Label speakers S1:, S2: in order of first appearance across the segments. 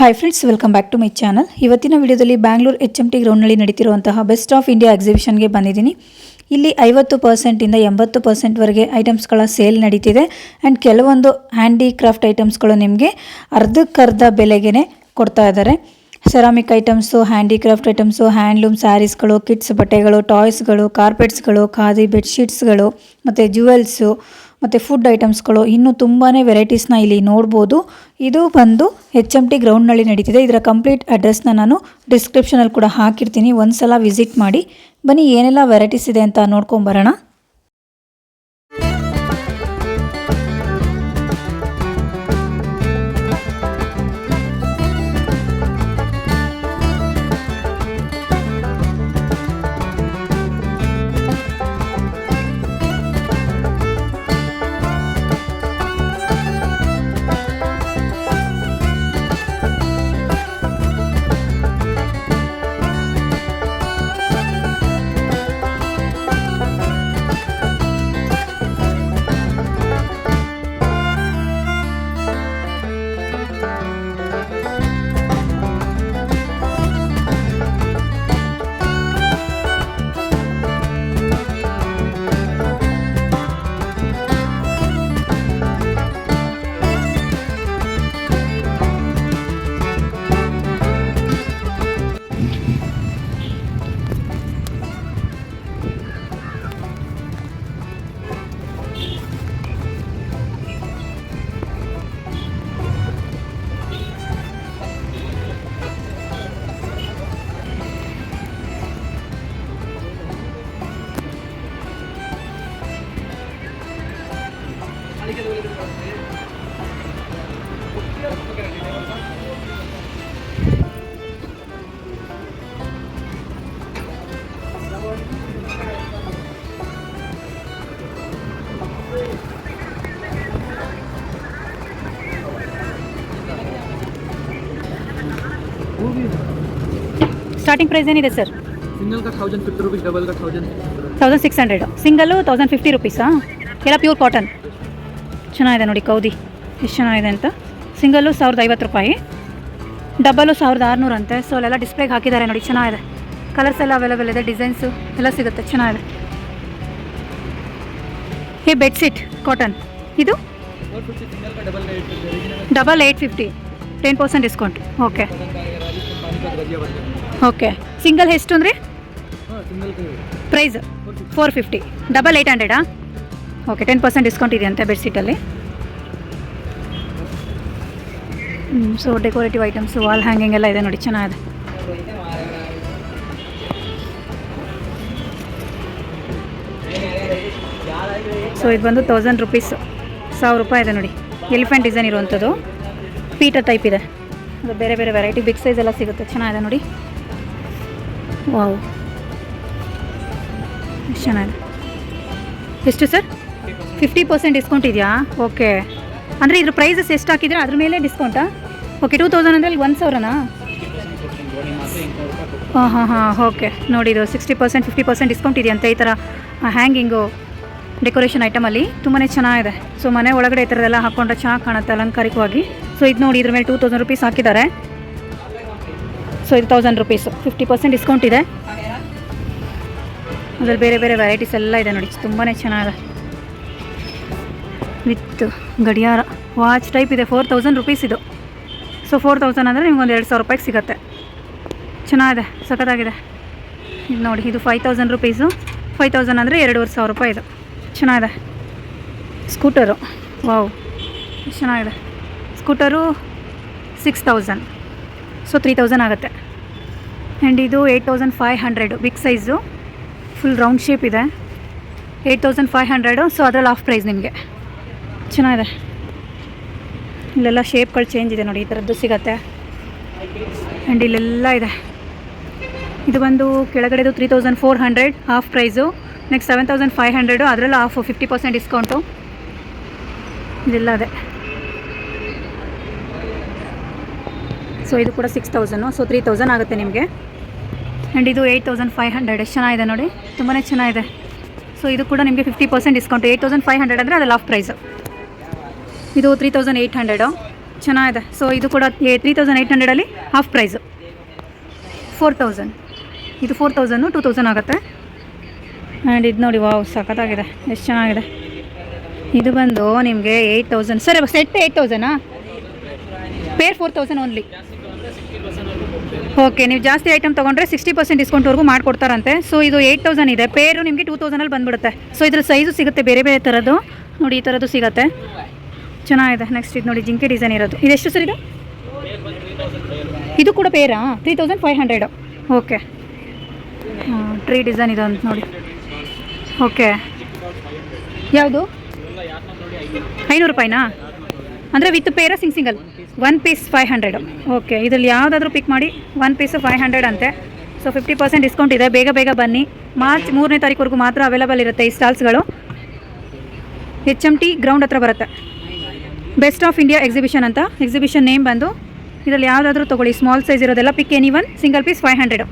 S1: Hi friends welcome back to my channel ಇವತ್ತಿನ ವಿಡಿಯೋದಲ್ಲಿ Bangalore H M T ಗ್ರೌಂಡ್ನಲ್ಲಿ ನಡೀತಿರುವಂತಹ ಬೆಸ್ಟ್ ಆಫ್ ಇಂಡಿಯಾ ಎಕ್ಸಿಬಿಷನ್ಗೆ ಬಂದಿದ್ದೀನಿ. ಇಲ್ಲಿ ಐವತ್ತು ಪರ್ಸೆಂಟಿಂದ ಎಂಬತ್ತು ಪರ್ಸೆಂಟ್ವರೆಗೆ ಐಟಮ್ಸ್ಗಳ ಸೇಲ್ ನಡೀತಿದೆ. ಆ್ಯಂಡ್ ಕೆಲವೊಂದು ಹ್ಯಾಂಡಿಕ್ರಾಫ್ಟ್ ಐಟಮ್ಸ್ಗಳು ನಿಮಗೆ ಅರ್ಧಕ್ಕರ್ಧ ಬೆಲೆಗೆ ಕೊಡ್ತಾ ಇದ್ದಾರೆ. Ceramic items handicraft items handloom ಸ್ಯಾರೀಸ್ಗಳು kids ಬಟ್ಟೆಗಳು ಟಾಯ್ಸ್ಗಳು ಕಾರ್ಪೆಟ್ಸ್ಗಳು ಖಾದಿ ಬೆಡ್ಶೀಟ್ಸ್ಗಳು ಮತ್ತು ಜುವೆಲ್ಸು ಮತ್ತು ಫುಡ್ ಐಟಮ್ಸ್ಗಳು ಇನ್ನೂ ತುಂಬಾ ವೆರೈಟೀಸ್ನ ಇಲ್ಲಿ ನೋಡ್ಬೋದು. ಇದು ಬಂದು ಎಚ್ ಎಂ ಟಿ ಗ್ರೌಂಡ್ನಲ್ಲಿ ನಡೀತಿದೆ. ಇದರ ಕಂಪ್ಲೀಟ್ ಅಡ್ರೆಸ್ನ ನಾನು ಡಿಸ್ಕ್ರಿಪ್ಷನಲ್ಲಿ ಕೂಡ ಹಾಕಿರ್ತೀನಿ. ಒಂದು ಸಲ ವಿಸಿಟ್ ಮಾಡಿ. ಬನ್ನಿ, ಏನೆಲ್ಲ ವೆರೈಟೀಸ್ ಇದೆ ಅಂತ ನೋಡ್ಕೊಂಬರೋಣ ಸ್ಟಾರ್ಟಿಂಗ್ ಪ್ರೈಸ್ ಏನಿದೆ
S2: sir single thousand
S1: double six hundred single thousand fifty ರುಪೀಸಾ ಎಲ್ಲ ಪ್ಯೂರ್ ಕಾಟನ್ ಚೆನ್ನಾಗಿದೆ ನೋಡಿ ಕೌದಿ ಎಷ್ಟು ಚೆನ್ನಾಗಿದೆ ಅಂತ ಸಿಂಗಲ್ಲು ಸಾವಿರದ ಐವತ್ತು ರೂಪಾಯಿ ಡಬ್ಬಲ್ಲು ಸಾವಿರದ ಆರುನೂರು ಅಂತೆ ಸೊ ಅಲ್ಲೆಲ್ಲ ಡಿಸ್ಪ್ಲೇಗೆ ಹಾಕಿದ್ದಾರೆ ನೋಡಿ ಚೆನ್ನಾಗಿದೆ ಕಲರ್ಸ್ ಎಲ್ಲ ಅವೈಲೇಬಲ್ ಇದೆ ಡಿಸೈನ್ಸು ಎಲ್ಲ ಸಿಗುತ್ತೆ ಚೆನ್ನಾಗಿದೆ ಈ ಬೆಡ್ಶೀಟ್ ಕಾಟನ್ ಇದು
S2: double eight fifty ten percent discount okay
S1: okay. Single ಎಷ್ಟು ಅಂದರೆ? Price four fifty double eight ಹಂಡ್ರೆಡಾ okay ten percent discount ಇದೆಯಂತೆ ಬೆಡ್ಶೀಟಲ್ಲಿ so decorative items wall hanging ಎಲ್ಲ ಇದೆ ನೋಡಿ ಚೆನ್ನಾಗಿದೆ. ಸೊ ಇದು ಬಂದು ತೌಸಂಡ್ ರುಪೀಸ್ ಸಾವಿರ ರೂಪಾಯಿ ಇದೆ ನೋಡಿ. ಎಲಿಫೆಂಟ್ ಡಿಸೈನ್ ಇರುವಂಥದ್ದು. ಪೀಟ ಟೈಪ್ ಇದೆ. ಅದು ಬೇರೆ ಬೇರೆ ವೆರೈಟಿ ಬಿಗ್ ಸೈಜ್ ಎಲ್ಲ ಸಿಗುತ್ತೆ ಚೆನ್ನಾಗಿದೆ ನೋಡಿ. ವಾವ್. ಎಷ್ಟು ಎಷ್ಟು ಸರ್? ಫಿಫ್ಟಿ ಪರ್ಸೆಂಟ್ ಡಿಸ್ಕೌಂಟ್ ಇದೆಯಾ? ಓಕೆ. ಅಂದರೆ ಇದ್ರ ಪ್ರೈಸಸ್ ಎಷ್ಟು ಹಾಕಿದ್ರೆ ಅದ್ರ ಮೇಲೆ ಡಿಸ್ಕೌಂಟಾ ಓಕೆ ಟೂ ತೌಸಂಡ್ ಅಂದರೆ ಒಂದು ಸಾವಿರನಾ ಹಾಂ ಹಾಂ ಹಾಂ, ಓಕೆ. ನೋಡಿ ಇದು sixty percent fifty percent discount ಇದೆಯಂತೆ ಈ ಥರ ಹ್ಯಾಂಗಿಂಗು ಡೆಕೋರೇಷನ್ ಐಟಮಲ್ಲಿ ತುಂಬಾ ಚೆನ್ನಾಗಿದೆ. ಸೊ ಮನೆ ಒಳಗಡೆ ಈ ಥರದೆಲ್ಲ ಹಾಕ್ಕೊಂಡ್ರೆ ಚೆನ್ನಾಗಿ ಕಾಣುತ್ತೆ ಅಲಂಕಾರಿಕವಾಗಿ. ಸೊ ಇದು ನೋಡಿ ಇದ್ರ ಮೇಲೆ ಟೂ ತೌಸಂಡ್ ರುಪೀಸ್ ಹಾಕಿದ್ದಾರೆ. ಸೊ ಇದು thousand rupees fifty percent discount ಇದೆ. ಅದ್ರಲ್ಲಿ ಬೇರೆ ಬೇರೆ ವೆರೈಟೀಸ್ ಎಲ್ಲ ಇದೆ ನೋಡಿ. ತುಂಬಾ ಚೆನ್ನಾಗಿದೆ. ವಿತ್ ಗಡಿಯಾರ. ವಾಚ್ ಟೈಪ್ ಇದೆ. ಫೋರ್ ತೌಸಂಡ್ ರುಪೀಸ್ ಇದು. ಸೊ ಫೋರ್ ತೌಸಂಡ್ ಅಂದರೆ ನಿಮ್ಗೊಂದು ಎರಡು ಸಾವಿರ ರೂಪಾಯಿಗೆ ಸಿಗುತ್ತೆ. ಚೆನ್ನಾಗಿದೆ. ಸಖತ್ತಾಗಿದೆ. ಇದು ನೋಡಿ, ಇದು five thousand rupees five thousand ಅಂದರೆ ಎರಡೂವರೆ ಸಾವಿರ ರೂಪಾಯಿ ಇದು. ಚೆನ್ನಾಗಿದೆ. ಸ್ಕೂಟರು ವಾವ್ ಚೆನ್ನಾಗಿದೆ. Scooter six thousand so three thousand ಆಗುತ್ತೆ. ಆ್ಯಂಡ್ ಇದು eight thousand five hundred big size full round shape ಇದೆ. Eight thousand five hundred so ಅದ್ರಲ್ಲಿ ಆಫ್ ಪ್ರೈಸ್ ನಿಮಗೆ. ಚೆನ್ನಾಗಿದೆ. ಇಲ್ಲೆಲ್ಲ ಶೇಪ್ಗಳು ಚೇಂಜ್ ಇದೆ ನೋಡಿ, ಈ ಥರದ್ದು ಸಿಗತ್ತೆ. ಆ್ಯಂಡ್ ಇಲ್ಲೆಲ್ಲ ಇದೆ. ಇದು ಬಂದು ಕೆಳಗಡೆದು three thousand four hundred half price next seven thousand five hundred ಅದರಲ್ಲೂ ಆಫು ಫಿಫ್ಟಿ ಪರ್ಸೆಂಟ್ ಡಿಸ್ಕೌಂಟು ಇದೆಲ್ಲ ಅದೇ. ಸೊ ಇದು ಕೂಡ six thousand so three thousand ಆಗುತ್ತೆ ನಿಮಗೆ. ಆ್ಯಂಡ್ ಇದು ಏಯ್ಟ್ ತೌಸಂಡ್ ಫೈವ್ ಹಂಡ್ರೆಡ್ ಎಷ್ಟು ಚೆನ್ನಾಗಿದೆ ನೋಡಿ. ತುಂಬಾ ಚೆನ್ನಾಗಿದೆ. ಸೊ ಇದು ಕೂಡ ನಿಮಗೆ fifty percent discount eight thousand five hundred ಅಂದರೆ ಅದು ಲಾಫ್ ಪ್ರೈಸು ಇದು ತ್ರೀ ತೌಸಂಡ್ ಏಯ್ಟ್ ಹಂಡ್ರೆಡು ಚೆನ್ನಾಗಿದೆ. ಸೊ ಇದು ಕೂಡ ತ್ರೀ ತೌಸಂಡ್ ಏಯ್ಟ್ ಹಂಡ್ರೆಡಲ್ಲಿ ಹಾಫ್ ಪ್ರೈಸು ಫೋರ್ ತೌಸಂಡ್ ಇದು ಫೋರ್ ತೌಸಂಡು ಟೂ ತೌಸಂಡ್ ಆಗುತ್ತೆ. ಆ್ಯಂಡ್ ಇದು ನೋಡಿ ವಾವ್ ಸಖತ್ತಾಗಿದೆ. ಎಷ್ಟು ಚೆನ್ನಾಗಿದೆ. ಇದು ಬಂದು ನಿಮಗೆ ಏಯ್ಟ್ ತೌಸಂಡ್ ಸರಿ ಸೆಟ್ ಏಯ್ಟ್ ತೌಸಂಡಾ pair four thousand only okay, ನೀವು ಜಾಸ್ತಿ ಐಟಮ್ ತೊಗೊಂಡ್ರೆ ಸಿಕ್ಸ್ಟಿ ಪರ್ಸೆಂಟ್ ಡಿಸ್ಕೌಂಟ್ವರೆಗೂ ಮಾಡಿಕೊಡ್ತಾರಂತೆ. ಸೊ ಇದು ಏಯ್ಟ್ ತೌಸಂಡ್ ಇದೆ. ಪೇರು ನಿಮಗೆ ಟೂ ತೌಸಂಡಲ್ಲಿ ಬಂದ್ಬಿಡುತ್ತೆ. ಸೊ ಇದ್ರ ಸೈಜು ಸಿಗುತ್ತೆ, ಬೇರೆ ಬೇರೆ ಥರದ್ದು ನೋಡಿ, ಈ ಥರದ್ದು ಸಿಗುತ್ತೆ. ಚೆನ್ನಾಗಿದೆ. ನೆಕ್ಸ್ಟ್ ಇದು ನೋಡಿ, ಜಿಂಕೆ ಡಿಸೈನ್ ಇರೋದು. ಇದು ಎಷ್ಟು ಸರ್ ಇದು? ಇದು ಕೂಡ ಪೇರಾ? Three thousand five hundred okay. Tree design ಇದೆ ಅಂತ ನೋಡಿ. ಓಕೆ. ಯಾವುದು? ಐನೂರು ರೂಪಾಯಿನಾ? ಅಂದರೆ with ಪೇರಾ sing single one piece five hundred okay ಇದರಲ್ಲಿ ಯಾವುದಾದ್ರೂ ಪಿಕ್ ಮಾಡಿ ಒನ್ ಪೀಸು ಫೈವ್ ಹಂಡ್ರೆಡ್ ಅಂತೆ. ಸೊ ಫಿಫ್ಟಿ ಪರ್ಸೆಂಟ್ ಡಿಸ್ಕೌಂಟ್ ಇದೆ. ಬೇಗ ಬೇಗ ಬನ್ನಿ. ಮಾರ್ಚ್ ಮೂರನೇ ತಾರೀಕುವರೆಗೂ ಮಾತ್ರ ಅವೈಲಬಲ್ ಇರುತ್ತೆ ಈ ಸ್ಟಾಲ್ಸ್ಗಳು ಎಚ್ ಎಂ ಟಿ ಗ್ರೌಂಡ್ ಹತ್ರ ಬರುತ್ತೆ. ಬೆಸ್ಟ್ ಆಫ್ ಇಂಡಿಯಾ ಎಕ್ಸಿಬಿಷನ್ ಅಂತ. ಎಕ್ಸಿಬಿಷನ್ ನೇಮ್ ಬಂದು. ಇದರಲ್ಲಿ ಯಾವುದಾದ್ರೂ ತೊಗೊಳ್ಳಿ. ಸ್ಮಾಲ್ ಸೈಜ್ ಇರೋದೆಲ್ಲ pick any one single piece five hundred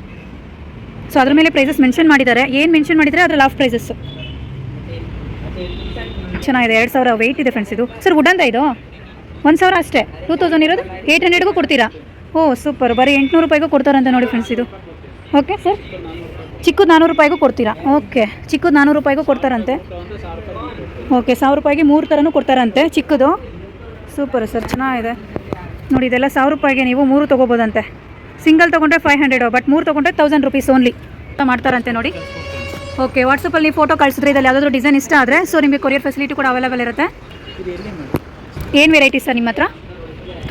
S1: so ಅದ್ರ ಮೇಲೆ ಪ್ರೈಸಸ್ ಮೆನ್ಷನ್ ಮಾಡಿದ್ದಾರೆ. ಏನು ಮೆನ್ಷನ್ ಮಾಡಿದರೆ ಅದ್ರಲ್ಲಿ ಆಫ್ ಪ್ರೈಸಸ್ಸು ಚೆನ್ನಾಗಿದೆ. ಎರಡು ಸಾವಿರ ವೆಯ್ಟ್ ಇದೆ ಫ್ರೆಂಡ್ಸ್ ಇದು. ಸರ್ ವುಡಂದ ಇದು? ಒಂದು ಸಾವಿರ ಅಷ್ಟೇ. ಟೂ ತೌಸಂಡ್ ಇರೋದು? ಏಯ್ಟ್ ಹಂಡ್ರೆಡ್ಗೂ ಕೊಡ್ತೀರಾ? ಓ ಸೂಪರ್ ಬರೀ ಎಂಟುನೂರು ರೂಪಾಯಿಗೂ ಕೊಡ್ತಾರಂತೆ ನೋಡಿ ಫ್ರೆಂಡ್ಸ್ ಇದು. ಓಕೆ ಸರ್ ಚಿಕ್ಕದು ನಾನ್ನೂರು ರೂಪಾಯಿಗೂ ಕೊಡ್ತೀರಾ? ಓಕೆ ಚಿಕ್ಕದು ನಾನ್ನೂರು ರೂಪಾಯಿಗೂ ಕೊಡ್ತಾರಂತೆ. ಓಕೆ ಸಾವಿರ ರೂಪಾಯಿಗೆ ಮೂರು ಥರನೂ ಕೊಡ್ತಾರಂತೆ ಚಿಕ್ಕದು. ಸೂಪರ್ ಸರ್ ಚೆನ್ನಾಗಿದೆ. ನೋಡಿ, ಇದೆಲ್ಲ ಸಾವಿರ ರೂಪಾಯಿಗೆ ನೀವು ಮೂರು ತೊಗೋಬೋದಂತೆ. ಸಿಂಗಲ್ ತೊಗೊಂಡ್ರೆ ಫೈವ್ ಹಂಡ್ರೆಡು ಬಟ್ ಮೂರು ತೊಗೊಂಡ್ರೆ ತೌಸಂಡ್ ರುಪೀಸ್ ಓನ್ಲಿ ಮಾಡ್ತಾರಂತೆ ನೋಡಿ. ಓಕೆ ವಾಟ್ಸಪ್ಪಲ್ಲಿ ನೀವು ಫೋಟೋ ಕಳಿಸಿದ್ರೆ ಇದರಲ್ಲಿ ಯಾವುದಾದ್ರೂ ಡಿಸೈನ್ ಇಷ್ಟ ಆದರೆ ಸೊ ನಿಮಗೆ ಕೊರಿಯರ್ ಫೆಸಿಲಿಟಿ ಕೂಡ ಅವೈಲೇಬಲ್ ಇರುತ್ತೆ. ಏನು ವೆರೈಟಿ ಸರ್ ನಿಮ್ಮ ಹತ್ರ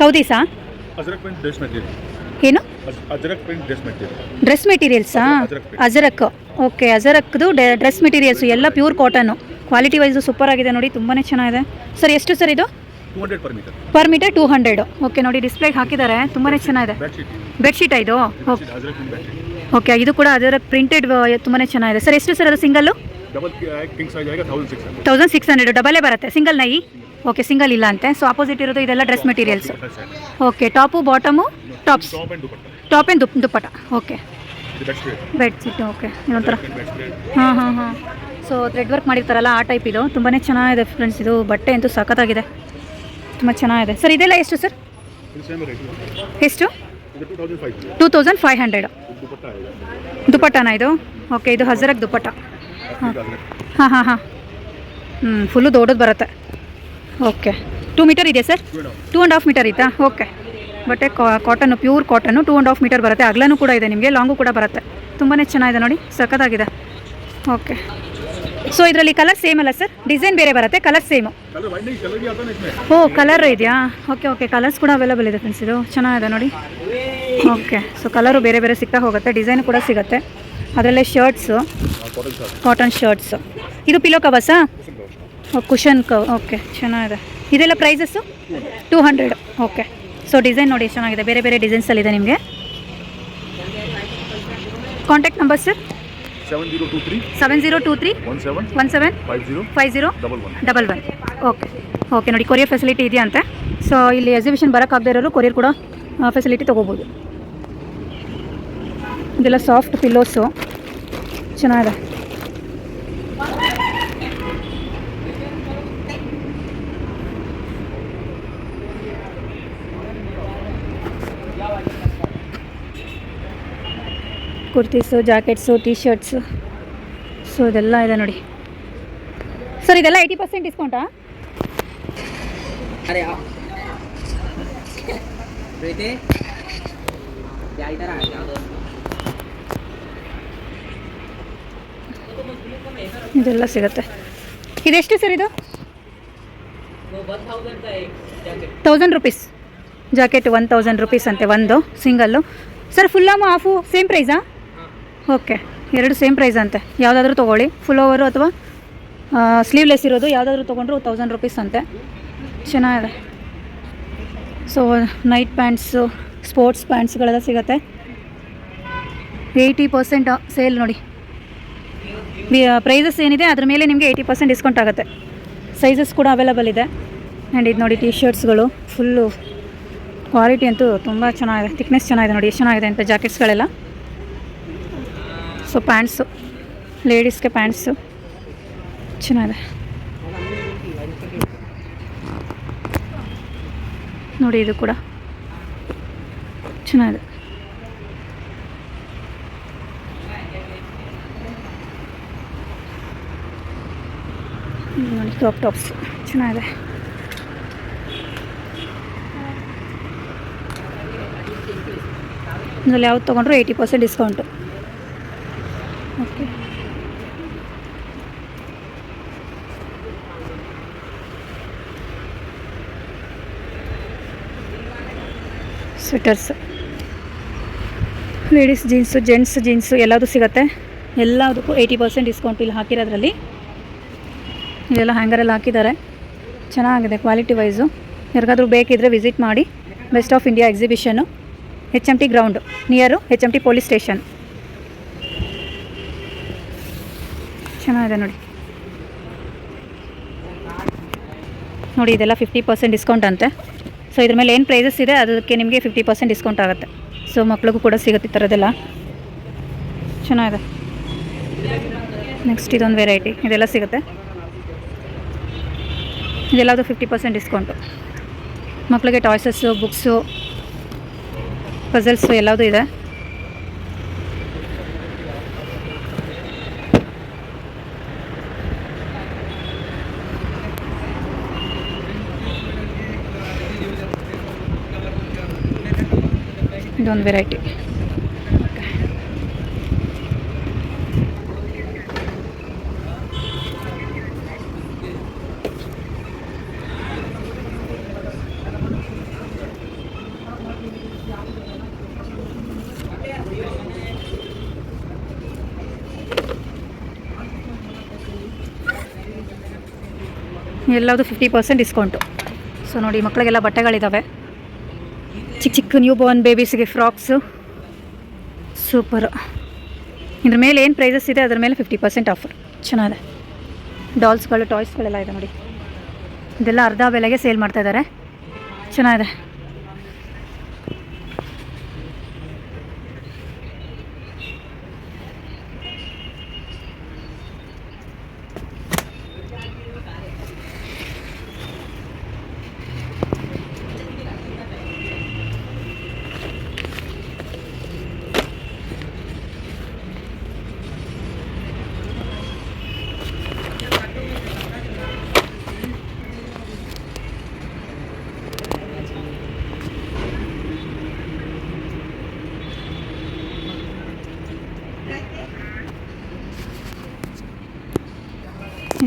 S1: ಕೌದೇಸಾ
S3: ಅಜರಕ್ ಪ್ರಿಂಟ್ ಡ್ರೆಸ್ ಮೆಟೀರಿಯಲ್
S1: ಏನು?
S3: Ajrakh print dress material
S1: dress ಮೆಟೀರಿಯಲ್ಸಾ
S3: Ajrakh
S1: okay ಅಜರಕ್ದು ಡ್ರೆಸ್ ಮೆಟೀರಿಯಲ್ಸು ಎಲ್ಲ pure cotton quality wise super ಆಗಿದೆ ನೋಡಿ ತುಂಬಾ ಚೆನ್ನಾಗಿದೆ. ಸರ್ ಎಷ್ಟು ಸರ್ ಇದು? Per meter two hundred okay ನೋಡಿ ಡಿಸ್ಪ್ಲೇಗೆ ಹಾಕಿದ್ದಾರೆ ತುಂಬಾ ಚೆನ್ನಾಗಿದೆ. ಬೆಡ್ಶೀಟ್ ಇದು? ಓಕೆ ಇದು ಕೂಡ ಅದರ ಪ್ರಿಂಟೆಡ್ ತುಂಬಾ ಚೆನ್ನಾಗಿದೆ. ಸರ್ ಎಷ್ಟು ಸರ್ ಅದು ಸಿಂಗಲ್ಲು ತೌಸಂಡ್ ಸಿಕ್ಸ್ ಹಂಡ್ರೆಡ್ ಡಬಲೇ ಬರುತ್ತೆ. ಸಿಂಗಲ್ ನೈ ಓಕೆ ಸಿಂಗಲ್ ಇಲ್ಲ ಅಂತೆ. ಸೊ ಆಪೋಸಿಟ್ ಇರೋದು ಇದೆಲ್ಲ dress materials okay
S3: top bottom tops
S1: top ಏನು ದುಪ್ dupatta okay bed sheet
S3: okay ಇನ್ನೊಂಥರ
S1: ಹಾಂ ಹಾಂ ಹಾಂ. ಸೊ ಥ್ರೆಡ್ ವರ್ಕ್ ಮಾಡಿರ್ತಾರಲ್ಲ, ಆ ಟೈಪ್ ಇದು. ತುಂಬಾ ಚೆನ್ನಾಗಿದೆ ಫ್ರೆಂಡ್ಸ್ ಇದು. ಬಟ್ಟೆ ಅಂತೂ ಸಖತ್ತಾಗಿದೆ. ತುಂಬ ಚೆನ್ನಾಗಿದೆ. ಸರ್ ಇದೆಲ್ಲ ಎಷ್ಟು ಸರ್ ಎಷ್ಟು?
S3: ಟೂ ತೌಸಂಡ್ ಫೈವ್
S1: ಹಂಡ್ರೆಡ್ ದುಪ್ಪಟ್ಟನಾ ಇದು? ಓಕೆ ಇದು ಹಜರಕ್ ದುಪ್ಪಟ್ಟ
S3: ಹಾಂ.
S1: ಹಾಂ ಹಾಂ ಹಾಂ. ಹ್ಞೂ ಫುಲ್ಲು ದೊಡ್ಡದು ಬರುತ್ತೆ. ಓಕೆ. ಟೂ ಮೀಟರ್ ಇದೆಯಾ sir? Two and half metre ಇತ್ತಾ? ಓಕೆ. ಬಟ್ಟೆ cotton pure cotton two and half metre ಬರುತ್ತೆ. ಅಗ್ಲೂ ಕೂಡ ಇದೆ ನಿಮಗೆ ಲಾಂಗು ಕೂಡ ಬರುತ್ತೆ. ತುಂಬಾ ಚೆನ್ನಾಗಿದೆ ನೋಡಿ, ಸಖತ್ತಾಗಿದೆ. ಓಕೆ. ಸೊ ಇದರಲ್ಲಿ ಕಲರ್ ಸೇಮ್ ಅಲ್ಲ ಸರ್? ಡಿಸೈನ್ ಬೇರೆ ಬರುತ್ತೆ ಕಲರ್ ಸೇಮು ಓ ಕಲರ್ ಇದೆಯಾ? Okay okay. ಕಲರ್ಸ್ ಕೂಡ ಅವೈಲೇಬಲ್ ಇದೆ ಫ್ರೆಂಡ್ಸ್ ಇದು. ಚೆನ್ನಾಗಿದೆ ನೋಡಿ. ಓಕೆ. ಸೊ ಕಲರು ಬೇರೆ ಬೇರೆ ಸಿಗ್ತಾ ಹೋಗುತ್ತೆ ಡಿಸೈನ್ ಕೂಡ ಸಿಗುತ್ತೆ. ಅದರಲ್ಲೇ ಶರ್ಟ್ಸು ಕಾಟನ್ ಶರ್ಟ್ಸು ಇದು ಪಿಲೋ ಕವಸಾ ಕುಶನ್ ಕವ್ ಓಕೆ ಚೆನ್ನಾಗಿದೆ. ಇದೆಲ್ಲ prices two hundred okay so design ನೋಡಿ ಚೆನ್ನಾಗಿದೆ. ಬೇರೆ ಬೇರೆ ಡಿಸೈನ್ಸಲ್ಲಿದೆ ನಿಮಗೆ? Contact number sir
S3: seven zero two three
S1: seven zero two three
S3: one seven
S1: one seven
S3: five zero
S1: five zero
S3: double one
S1: double one okay okay ನೋಡಿ courier facility ಇದೆಯಂತೆ. So ಇಲ್ಲಿ exhibition ಬರೋಕ್ಕಾಗದೇ ಇರೋರು ಕೊರಿಯರ್ ಕೂಡ ಫೆಸಿಲಿಟಿ ತೊಗೋಬೋದು. ಇದೆಲ್ಲ soft pillows ಚೆನ್ನಾಗಿದೆ. Kurtis jackets T shirts so ಇದೆಲ್ಲ ಇದೆ ನೋಡಿ ಸರ್ ಇದೆಲ್ಲ ಏಯ್ಟಿ ಪರ್ಸೆಂಟ್ ಡಿಸ್ಕೌಂಟಾ ಇದೆಲ್ಲ ಸಿಗುತ್ತೆ ಇದೆಷ್ಟು ಸರ್ ಇದು thousand rupees jacket one thousand rupees ಅಂತೆ ಒಂದು ಸಿಂಗಲ್ಲು ಸರ್ ಫುಲ್ಲಾಮು ಹಾಫು ಸೇಮ್ ಪ್ರೈಸಾ ಓಕೆ, ಎರಡು ಸೇಮ್ ಪ್ರೈಸ್ ಅಂತೆ. ಯಾವುದಾದ್ರೂ ತೊಗೊಳ್ಳಿ. ಫುಲ್ ಓವರು ಅಥವಾ ಸ್ಲೀವ್ಲೆಸ್ ಇರೋದು ಯಾವುದಾದ್ರೂ ತೊಗೊಂಡ್ರು ತೌಸಂಡ್ ರುಪೀಸ್ ಅಂತೆ. ಚೆನ್ನಾಗಿದೆ. ಸೊ ನೈಟ್ ಪ್ಯಾಂಟ್ಸು ಸ್ಪೋರ್ಟ್ಸ್ ಪ್ಯಾಂಟ್ಸ್ಗಳೆಲ್ಲ ಸಿಗುತ್ತೆ. ಏಯ್ಟಿ ಪರ್ಸೆಂಟ್ ಸೇಲ್ ನೋಡಿ. ಪ್ರೈಸಸ್ ಏನಿದೆ, ಅದ್ರ ಮೇಲೆ ನಿಮಗೆ ಏಯ್ಟಿ ಪರ್ಸೆಂಟ್ ಡಿಸ್ಕೌಂಟ್ ಆಗುತ್ತೆ. ಸೈಜಸ್ ಕೂಡ ಅವೈಲಬಲ್ ಇದೆ. ಆ್ಯಂಡ್ ಇದು ನೋಡಿ ಟಿ ಶರ್ಟ್ಸ್ಗಳು ಫುಲ್ಲು ಕ್ವಾಲಿಟಿ ಅಂತೂ ತುಂಬ ಚೆನ್ನಾಗಿದೆ. ಥಿಕ್ನೆಸ್ ಚೆನ್ನಾಗಿದೆ ನೋಡಿ, ಎಷ್ಟು ಚೆನ್ನಾಗಿದೆ ಅಂತ ಜಾಕೆಟ್ಸ್ಗಳೆಲ್ಲ ಸೊ ಪ್ಯಾಂಟ್ಸು ಲೇಡೀಸ್ಗೆ ಪ್ಯಾಂಟ್ಸು ಚೆನ್ನಾಗಿದೆ ನೋಡಿ ಇದು ಕೂಡ ಚೆನ್ನಾಗಿದೆ ನೋಡಿ ಕ್ರಾಪ್ ಟಾಪ್ಸ್ ಚೆನ್ನಾಗಿದೆ ಇದರಲ್ಲಿ ಯಾವ್ದು ತೊಗೊಂಡ್ರು eighty percent discount okay. Sweaters ladies jeans gents jeans ಎಲ್ಲದೂ ಸಿಗುತ್ತೆ? ಎಲ್ಲದಕ್ಕೂ ಏಯ್ಟಿ ಪರ್ಸೆಂಟ್ ಡಿಸ್ಕೌಂಟ್ ಇಲ್ಲಿ ಹಾಕಿರೋದ್ರಲ್ಲಿ. ಇದೆಲ್ಲ ಹ್ಯಾಂಗರಲ್ಲಿ ಹಾಕಿದ್ದಾರೆ. ಚೆನ್ನಾಗಿದೆ ಕ್ವಾಲಿಟಿ ವೈಸು ಯಾರಿಗಾದರೂ ಬೇಕಿದ್ದರೆ ವಿಸಿಟ್ ಮಾಡಿ. Best of India exhibition H M T ground near H M T police station ಚೆನ್ನಾಗಿದೆ ನೋಡಿ. ನೋಡಿ, ಇದೆಲ್ಲ ಫಿಫ್ಟಿ ಪರ್ಸೆಂಟ್ ಡಿಸ್ಕೌಂಟ್ ಅಂತೆ. ಸೊ ಇದ್ರ ಮೇಲೆ ಏನು ಪ್ರೈಸಸ್ ಇದೆ, ಅದಕ್ಕೆ ನಿಮಗೆ ಫಿಫ್ಟಿ ಪರ್ಸೆಂಟ್ ಡಿಸ್ಕೌಂಟ್ ಆಗುತ್ತೆ. ಸೊ ಮಕ್ಳಿಗೂ ಕೂಡ ಸಿಗುತ್ತೆ ಈ ಥರದ್ದೆಲ್ಲ ಚೆನ್ನಾಗಿದೆ. ನೆಕ್ಸ್ಟ್ ಇದೊಂದು ವೆರೈಟಿ ಇದೆಲ್ಲ ಸಿಗುತ್ತೆ. ಇದೆಲ್ಲದು ಫಿಫ್ಟಿ ಪರ್ಸೆಂಟ್ ಡಿಸ್ಕೌಂಟು ಮಕ್ಕಳಿಗೆ ಟಾಯ್ಸಸ್ಸು ಬುಕ್ಸು ಪಝಲ್ಸು ಎಲ್ಲದೂ ಇದೆ. ಇದೊಂದು ವೆರೈಟಿ ಎಲ್ಲದು ಫಿಫ್ಟಿ ಪರ್ಸೆಂಟ್ ಡಿಸ್ಕೌಂಟು ಸೊ ನೋಡಿ ಮಕ್ಕಳಿಗೆಲ್ಲ ಬಟ್ಟೆಗಳಿದ್ದಾವೆ ನ್ಯೂ ಬೋರ್ನ್ ಬೇಬೀಸ್ಗೆ ಫ್ರಾಕ್ಸು ಸೂಪರ್ ಇದ್ರ ಮೇಲೆ ಏನು ಪ್ರೈಸಸ್ ಇದೆ? ಅದ್ರ ಮೇಲೆ ಫಿಫ್ಟಿ ಪರ್ಸೆಂಟ್ ಆಫರ್ ಚೆನ್ನಾಗಿದೆ. ಡಾಲ್ಸ್ಗಳು ಟಾಯ್ಸ್ಗಳೆಲ್ಲ ಇದೆ ನೋಡಿ. ಇದೆಲ್ಲ ಅರ್ಧ ಬೆಲೆಗೆ ಸೇಲ್ ಮಾಡ್ತಾಯಿದ್ದಾರೆ ಚೆನ್ನಾಗಿದೆ.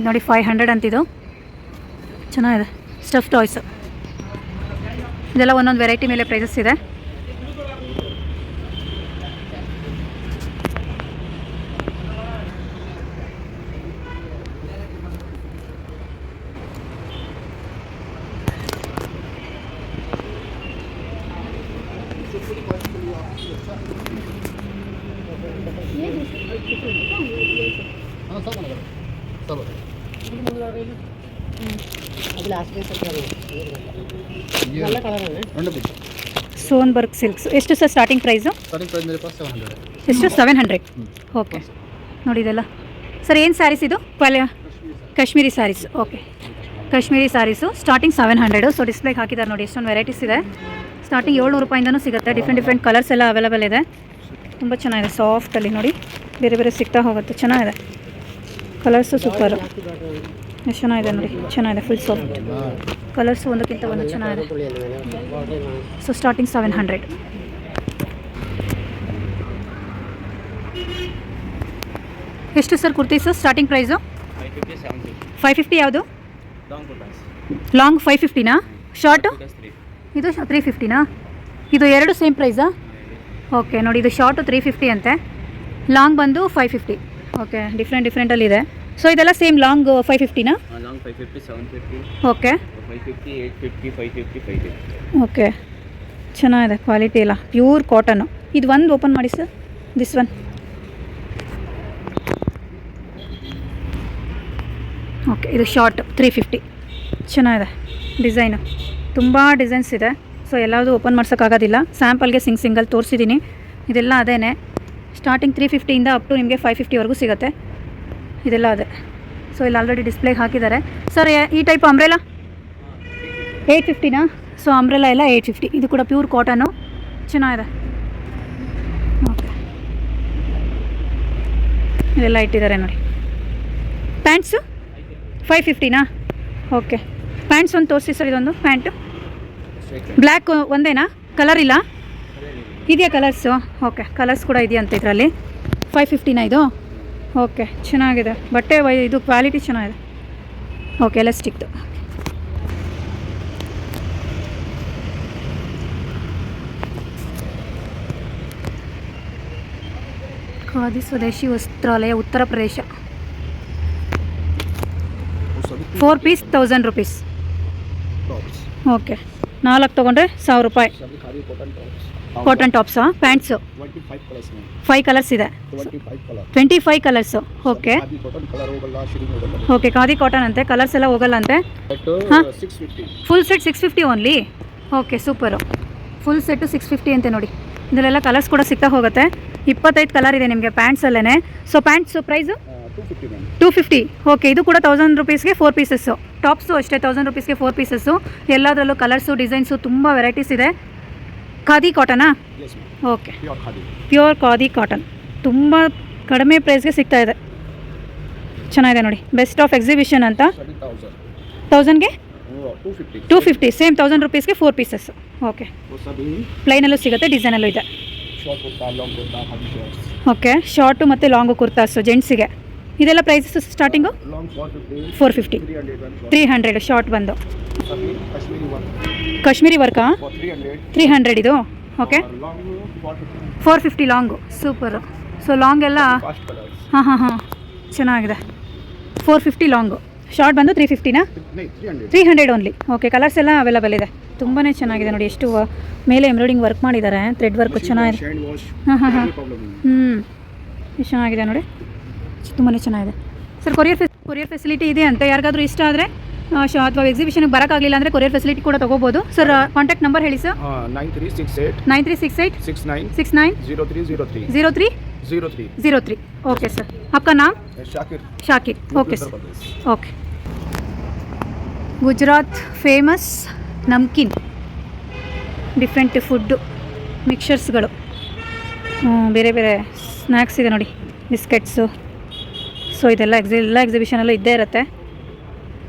S1: ನೋಡಿ ಫೈವ್ ಹಂಡ್ರೆಡ್ ಅಂತಿದು. ಚೆನ್ನಾಗಿದೆ. ಸ್ಟಫ್ ಟಾಯ್ಸ್ ಇದೆಲ್ಲ ಒಂದೊಂದು ವೆರೈಟಿ ಮೇಲೆ ಪ್ರೈಸಸ್ ಇದೆ. ಬರ್ಕ್ ಸಿಲ್ಕ್ಸ್ ಎಷ್ಟು ಸರ್ ಸ್ಟಾರ್ಟಿಂಗ್ ಪ್ರೈಸು ಎಷ್ಟು? ಸೆವೆನ್ ಹಂಡ್ರೆಡ್ ಓಕೆ ನೋಡಿದೆಲ್ಲ ಸರ್ ಏನು ಸ್ಯಾರೀಸ್ ಇದು? ಪಲ್ಯ? Kashmiri saris okay Kashmiri saris starting seven hundred so ಡಿಸ್ಪ್ಲೇಗೆ ಹಾಕಿದ್ದಾರೆ ನೋಡಿ ಎಷ್ಟೊಂದು ವೆರೈಟೀಸ್ ಇದೆ. ಸ್ಟಾರ್ಟಿಂಗ್ ಏಳ್ನೂರು ರೂಪಾಯಿಂದನೂ ಸಿಗುತ್ತೆ. ಡಿಫ್ರೆಂಟ್ ಡಿಫ್ರೆಂಟ್ ಕಲರ್ಸ್ ಎಲ್ಲ ಅವೈಲೇಬಲ್ ಇದೆ. ತುಂಬ ಚೆನ್ನಾಗಿದೆ. ಸಾಫ್ಟಲ್ಲಿ ನೋಡಿ. ಬೇರೆ ಬೇರೆ ಸಿಗ್ತಾ ಹೋಗುತ್ತೆ. ಚೆನ್ನಾಗಿದೆ. ಕಲರ್ಸು ಸೂಪರು ಎಷ್ಟು ಚೆನ್ನಾಗಿದೆ ನೋಡಿ, ಚೆನ್ನಾಗಿದೆ ಫುಲ್ ಸಾಫ್ಟ್ ಕಲರ್ಸ್ ಒಂದಕ್ಕಿಂತ ಒಂದು ಚೆನ್ನಾಗಿದೆ. ಸೊ ಸ್ಟಾರ್ಟಿಂಗ್ ಸೆವೆನ್ ಹಂಡ್ರೆಡ್ ಎಷ್ಟು
S2: sir kurtis starting price
S1: five fifty ಯಾವುದು?
S2: ಲಾಂಗ್
S1: ಫೈವ್ ಫಿಫ್ಟಿನಾ ಶಾರ್ಟು ಇದು ತ್ರೀ ಫಿಫ್ಟಿನಾ ಇದು ಎರಡು ಸೇಮ್ ಪ್ರೈಸಾ ಓಕೆ ನೋಡಿ, ಇದು ಶಾರ್ಟು ತ್ರೀ ಫಿಫ್ಟಿ ಅಂತೆ. ಲಾಂಗ್ ಬಂದು ಫೈವ್ ಫಿಫ್ಟಿ ಓಕೆ ಡಿಫ್ರೆಂಟ್ ಡಿಫ್ರೆಂಟಲ್ಲಿದೆ ಸೊ ಇದೆಲ್ಲ same long five ಫಿಫ್ಟಿನಾ
S2: long five fifty seven fifty
S1: okay
S2: five fifty eight fifty five fifty five fifty
S1: okay ಚೆನ್ನಾಗಿದೆ ಕ್ವಾಲಿಟಿ ಎಲ್ಲ. ಪ್ಯೂರ್ ಕಾಟನು ಇದು ಒಂದು ಓಪನ್ ಮಾಡಿ sir this one okay ಇದು short three fifty ಚೆನ್ನಾಗಿದೆ. Design ತುಂಬ designs ಇದೆ. So ಎಲ್ಲದೂ ಓಪನ್ ಮಾಡ್ಸೋಕ್ಕಾಗೋದಿಲ್ಲ ಸ್ಯಾಂಪಲ್ಗೆ ಸಿಂಗ್ ಸಿಂಗಲ್ ತೋರಿಸಿದ್ದೀನಿ ಇದೆಲ್ಲ ಅದೇ ಸ್ಟಾರ್ಟಿಂಗ್ ತ್ರೀ ಫಿಫ್ಟಿಯಿಂದ ಅಪ್ ಟು ನಿಮಗೆ ಫೈವ್ ಫಿಫ್ಟಿವರೆಗೂ ಸಿಗುತ್ತೆ. ಇದೆಲ್ಲ ಅದೇ. ಸೊ ಇಲ್ಲಿ ಆಲ್ರೆಡಿ ಡಿಸ್ಪ್ಲೇಗೆ ಹಾಕಿದ್ದಾರೆ. ಸರ್ ಈ ಟೈಪ್ ಅಂಬ್ರೆಲಾ ಏಯ್ಟ್ ಫಿಫ್ಟಿನಾ ಸೊ ಅಂಬ್ರೆಲ್ಲ ಎಲ್ಲ ಏಯ್ಟ್ ಫಿಫ್ಟಿ ಇದು ಕೂಡ ಪ್ಯೂರ್ ಕಾಟನು ಚೆನ್ನಾಗಿದೆ. ಓಕೆ ಇದೆಲ್ಲ ಇಟ್ಟಿದ್ದಾರೆ ನೋಡಿ. ಪ್ಯಾಂಟ್ಸು ಫೈವ್ ಫಿಫ್ಟಿನಾ ಓಕೆ ಪ್ಯಾಂಟ್ಸ್ ಒಂದು ತೋರಿಸಿ ಸರ್ ಇದೊಂದು. Pant black ಒಂದೇನಾ? ಕಲರ್ ಇಲ್ಲ? ಇದೆಯಾ ಕಲರ್ಸು ಓಕೆ ಕಲರ್ಸ್ ಕೂಡ ಇದೆಯಂತ ಇದರಲ್ಲಿ? ಫೈವ್ ಫಿಫ್ಟಿನಾ ಇದು? ಓಕೆ ಚೆನ್ನಾಗಿದೆ. ಬಟ್ಟೆ ವೈ ಇದು ಕ್ವಾಲಿಟಿ ಚೆನ್ನಾಗಿದೆ. Okay ಎಲಾಸ್ಟಿಕ್ದು khadi Swadeshi Vastralaya Uttar Pradesh. Four piece thousand rupees okay ನಾಲ್ಕು ತೊಗೊಂಡ್ರೆ ಸಾವಿರ ರೂಪಾಯಿ. ಕಾಟನ್ ಟಾಪ್ಸಾ ಪ್ಯಾಂಟ್ಸು
S3: ಫೈವ್ ಕಲರ್ಸ್
S1: ಇದೆ.
S3: Twenty five colours okay
S1: okay khadi cotton ಅಂತೆ ಕಲರ್ಸ್ ಎಲ್ಲ ಹೋಗಲ್ಲ ಅಂತೆ? ಹಾಂ full set six fifty only okay super full set six fifty ಅಂತೆ ನೋಡಿ. ಇದರಲ್ಲೆಲ್ಲ ಕಲರ್ಸ್ ಕೂಡ ಸಿಗ್ತಾ ಹೋಗುತ್ತೆ. ಇಪ್ಪತ್ತೈದು ಕಲರ್ ಇದೆ ನಿಮಗೆ ಪ್ಯಾಂಟ್ಸಲ್ಲೇ so pants price
S3: two fifty ma'am
S1: two fifty okay ಇದು ಕೂಡ ತೌಸಂಡ್ ರುಪೀಸ್ಗೆ ಫೋರ್ ಪೀಸಸ್ಸು ಟಾಪ್ಸು ಅಷ್ಟೇ ತೌಸಂಡ್ ರುಪೀಸ್ಗೆ ಫೋರ್ ಪೀಸಸ್ಸು ಎಲ್ಲದರಲ್ಲೂ ಕಲರ್ಸು ಡಿಸೈನ್ಸು ತುಂಬ ವೆರೈಟೀಸ್ ಇದೆ. Khadi ಕಾಟನಾ?
S3: Okay
S1: pure khadi. Cotton. ತುಂಬ ಕಡಿಮೆ ಪ್ರೈಸ್ಗೆ ಸಿಗ್ತಾ ಇದೆ. ಚೆನ್ನಾಗಿದೆ ನೋಡಿ. ಬೆಸ್ಟ್ ಆಫ್ ಎಕ್ಸಿಬಿಷನ್ ಅಂತ. ತೌಸಂಡ್ಗೆ
S3: ಟೂ ಫಿಫ್ಟಿ
S1: ಸೇಮ್ ತೌಸಂಡ್ ರುಪೀಸ್ಗೆ ಫೋರ್ ಪೀಸಸ್ ಓಕೆ ಪ್ಲೈನಲ್ಲೂ ಸಿಗುತ್ತೆ ಡಿಸೈನಲ್ಲೂ ಇದೆ. ಓಕೆ ಶಾರ್ಟು ಮತ್ತು ಲಾಂಗು ಕುರ್ತಾಸು ಜೆಂಟ್ಸಿಗೆ ಇದೆಲ್ಲ prices
S3: starting four fifty
S1: three hundred short ಬಂದು.
S3: ಕಾಶ್ಮೀರಿ
S1: ವರ್ಕಾ
S3: ತ್ರೀ ಹಂಡ್ರೆಡ್
S1: ಇದು?
S3: Okay
S1: four fifty long super so long ಎಲ್ಲ ಹಾಂ ಹಾಂ ಹಾಂ. ಚೆನ್ನಾಗಿದೆ. ಫೋರ್ ಫಿಫ್ಟಿ ಲಾಂಗು ಶಾರ್ಟ್ ಬಂದು three ಫಿಫ್ಟಿನಾ three hundred only okay colours ಎಲ್ಲ ಅವೈಲಬಲ್ ಇದೆ. ತುಂಬಾ ಚೆನ್ನಾಗಿದೆ ನೋಡಿ ಎಷ್ಟು ಮೇಲೆ ಎಂಬ್ರಾಯ್ಡಿಂಗ್ ವರ್ಕ್ ಮಾಡಿದ್ದಾರೆ. ಥ್ರೆಡ್ ವರ್ಕ್ ಚೆನ್ನಾಗಿದೆ. ಹಾಂ ಹಾಂ ಹಾಂ. ಹ್ಞೂ ಎಷ್ಟು ಚೆನ್ನಾಗಿದೆ ನೋಡಿ. ತುಂಬಾ ಚೆನ್ನಾಗಿದೆ ಸರ್ ಕೊರಿಯರ್ ಫೆಸ್ ಕೊರಿಯರ್ ಫೆಸಿಲಿಟಿ ಇದೆ ಅಂತ ಯಾರಿಗಾದ್ರೂ ಇಷ್ಟ ಆದರೆ ಅಥವಾ ಎಕ್ಸಿಬಿಷನ್ಗೆ ಬರೋಕ್ಕಾಗಲಿಲ್ಲ ಅಂದರೆ ಕೊರಿಯರ್ ಫೆಸಿಲಿಟಿ ಕೂಡ ತೊಗೋಬೋದು ಸರ್ ಕಾಂಟ್ಯಾಕ್ಟ್ ನಂಬರ್ ಹೇಳಿ sir
S3: nine three six eight
S1: nine three six eight
S3: six nine
S1: six nine
S3: zero three zero three
S1: zero three
S3: zero three
S1: zero three okay sir आपका नाम
S3: Shakir
S1: Shakir okay
S3: Uttar
S1: sir
S3: Pradesh
S1: okay Gujarat famous namkeen different food ಮಿಕ್ಸರ್ಸ್ಗಳು ಬೇರೆ ಬೇರೆ snacks ಇದೆ ನೋಡಿ biscuits so ಇದೆಲ್ಲ ಎಕ್ಸಿ ಎಲ್ಲ ಎಕ್ಸಿಬಿಷನಲ್ಲೂ ಇದ್ದೇ ಇರುತ್ತೆ.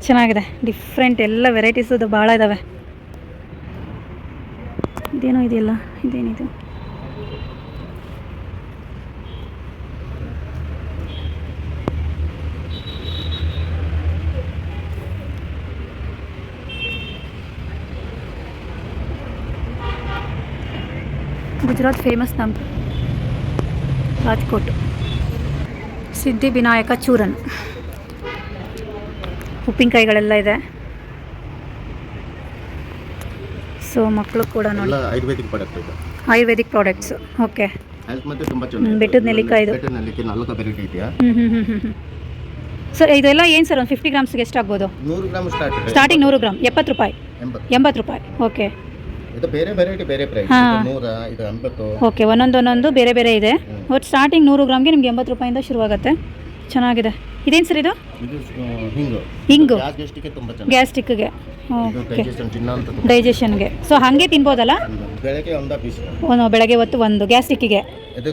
S1: ಚೆನ್ನಾಗಿದೆ. ಡಿಫ್ರೆಂಟ್ ಎಲ್ಲ ವೆರೈಟೀಸದು ಭಾಳ ಇದ್ದಾವೆ ಇದೇನೋ ಇದೆಯಲ್ಲ? ಇದೇನಿದು? ಗುಜರಾತ್ ಫೇಮಸ್ ನಮ್ಮ ರಾಜ್ಕೋಟ್. ಸಿದ್ಧಿವಿನಾಯಕ ಚೂರನ್. ಉಪ್ಪಿನಕಾಯಿಗಳೆಲ್ಲ ಇದೆ. ಸೊ ಮಕ್ಕಳು ಕೂಡ ನೋಡಿ.
S4: ಆಯುರ್ವೇದಿಕ್ ಪ್ರಾಡಕ್ಟ್ ಇದೆ.
S1: ಆಯುರ್ವೇದಿಕ್ ಪ್ರಾಡಕ್ಟ್ಸ್ ಓಕೆ
S4: ಮತ್ತೆ ತುಂಬಾ
S1: ಹ್ಮ್, ಬೆಟ್ಟದ ನೆಲ್ಲಿಕಾಯಿ ಇದು.
S4: ಬೆಟ್ಟದ ನೆಲ್ಲಿಕಾಯಿ ನಾಲ್ಕು ವೆರೈಟಿ ಇದೆಯಾ?
S1: ಸರ್ ಇದೆಲ್ಲ ಏನು ಸರ್ ಒಂದು ಫಿಫ್ಟಿ ಗ್ರಾಮ್ಸ್ಗೆ ಎಷ್ಟಾಗ್ಬೋದು?
S4: ನೂರು ಗ್ರಾಮ್ ಸ್ಟಾರ್ಟ್
S1: ಸ್ಟಾರ್ಟಿಂಗ್ ನೂರು ಗ್ರಾಮ್ ಎಪ್ಪತ್ತು ರೂಪಾಯಿ.
S4: ಎಂಬತ್ತು.
S1: ರೂಪಾಯಿ. ಓಕೆ
S4: ಇದು ಬೇರೆ ವೆರೈಟಿ ಬೇರೆ ಪ್ರೈಸ್
S1: ಹಾ.
S4: ನೂರ ಇದು ಎಂಬತ್ತು.
S1: ಓಕೆ ಒಂದೊಂದು ಒಂದೊಂದು ಬೇರೆ ಬೇರೆ ಇದೆ. ಒಟ್ಟು ಸ್ಟಾರ್ಟಿಂಗ್ ನೂರು ಗ್ರಾಮ್ಗೆ ನಿಮ್ಗೆ ಎಂಬತ್ತು ರೂಪಾಯಿಂದ ಶುರುವಾಗುತ್ತೆ. ಚೆನ್ನಾಗಿದೆ. ಇದೇನು ಸರ್ ಇದು?
S4: ಇದು ಆ, ಹಿಂಗು.
S1: ಹಿಂಗು.
S4: ತುಂಬಾ ಚೆನ್ನಾಗಿ
S1: ಗ್ಯಾಸ್ಟಿಕ್ಗೆ
S4: ಇದು
S1: ಓಕೆ
S4: ಡೈಜೆಷನ್ ಚಿನ್ನ ಅಂತ ತುಂಬಾ
S1: ಡೈಜೆಷನ್ಗೆ ಸೊ ಹಾಗೆ ತಿನ್ಬೋದಲ್ಲ.
S4: ಬೆಳಗ್ಗೆ ಒಂದ ಪೀಸ್
S1: ಒಂದು ಬೆಳಗ್ಗೆ ಹೊತ್ತು ಒಂದು. ಗ್ಯಾಸ್ಟಿಕ್ಕಿಗೆ
S4: ಇದು